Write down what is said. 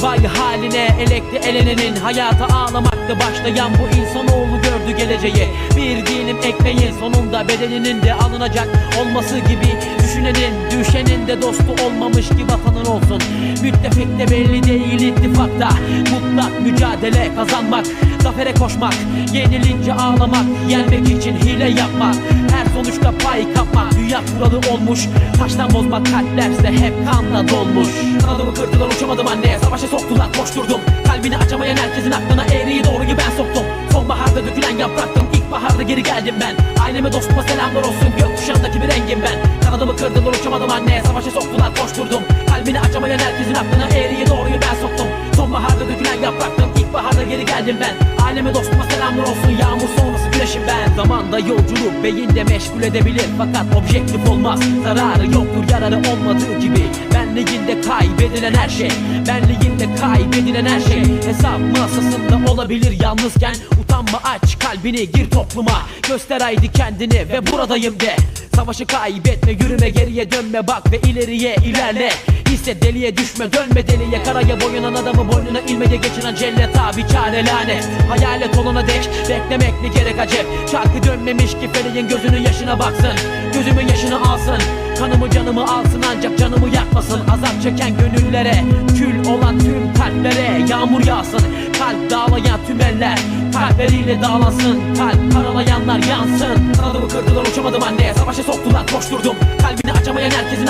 Vay haline elekte elenenin Hayata ağlamakta başlayan bu insanoğlu gördü geleceği. Bir dilim ekmeğin sonunda bedeninin de alınacak olması gibi Düşünenin düşenin de dostu olmamış ki vatanın olsun. Müttefik de belli değil ittifakta Mutlak mücadele kazanmak Zafere koşmak Yenilince ağlamak Yenmek için hile yapmak Her Dünya kuralı olmuş. Taştan bozmak kalplerse hep kanla dolmuş. Kanadımı kırdılar uçamadım anne Savaşa soktular koşturdum. Kalbini açamayan herkesin aklına eğriyi doğruyu ben soktum. Sonbaharda dökülen yapraktım İlkbaharda geri geldim ben. Aileme dostuma selamlar olsun. Gökkuşağındaki bir rengim ben. Kanadımı kırdılar uçamadım anne Savaşa soktular koşturdum. Kalbini açamayan herkesin aklına eğriyi doğruyu ben soktum. Sonbaharda dökülen yapraktım İlkbaharda geri geldim ben Aileme dostuma selamlar olsun. Yağmur sonrası güneşim ben. Zamanda yolculuk beyinde meşgul edebilir. Fakat objektif olmaz. Zararı yoktur yararı olmadığı gibi. Benliğinde kaybedilen her şey. Benliğinde kaybedilen her şey. Hesap masasında olabilir yalnızken. Utanma aç kalbini gir topluma. Göster haydi kendini ve buradayım de. Savaşı kaybetme yürüme geriye dönme bak ve ileriye ilerle Hisset deliye düşme dönme deliye. Karaya boyanan adamı boynuna ilmece geçiren cellet abi çare lanet. Hayalet olana dek beklemek ne gerek acep? Çarkı dönmemiş ki feleğin gözünün yaşına baksın. Gözümün yaşını alsın. Kanımı canımı alsın ancak canımı yakmasın. Azap çeken gönüllere Kül olan tüm kalplere Yağmur yağsın. Kalp dağlayan tüm eller Kalpleriyle dağlansın. Kalp karalayanlar yansın. Kanadımı kırdılar uçamadım anne. Savaşa soktular koşturdum. Kalbini açamayan herkesin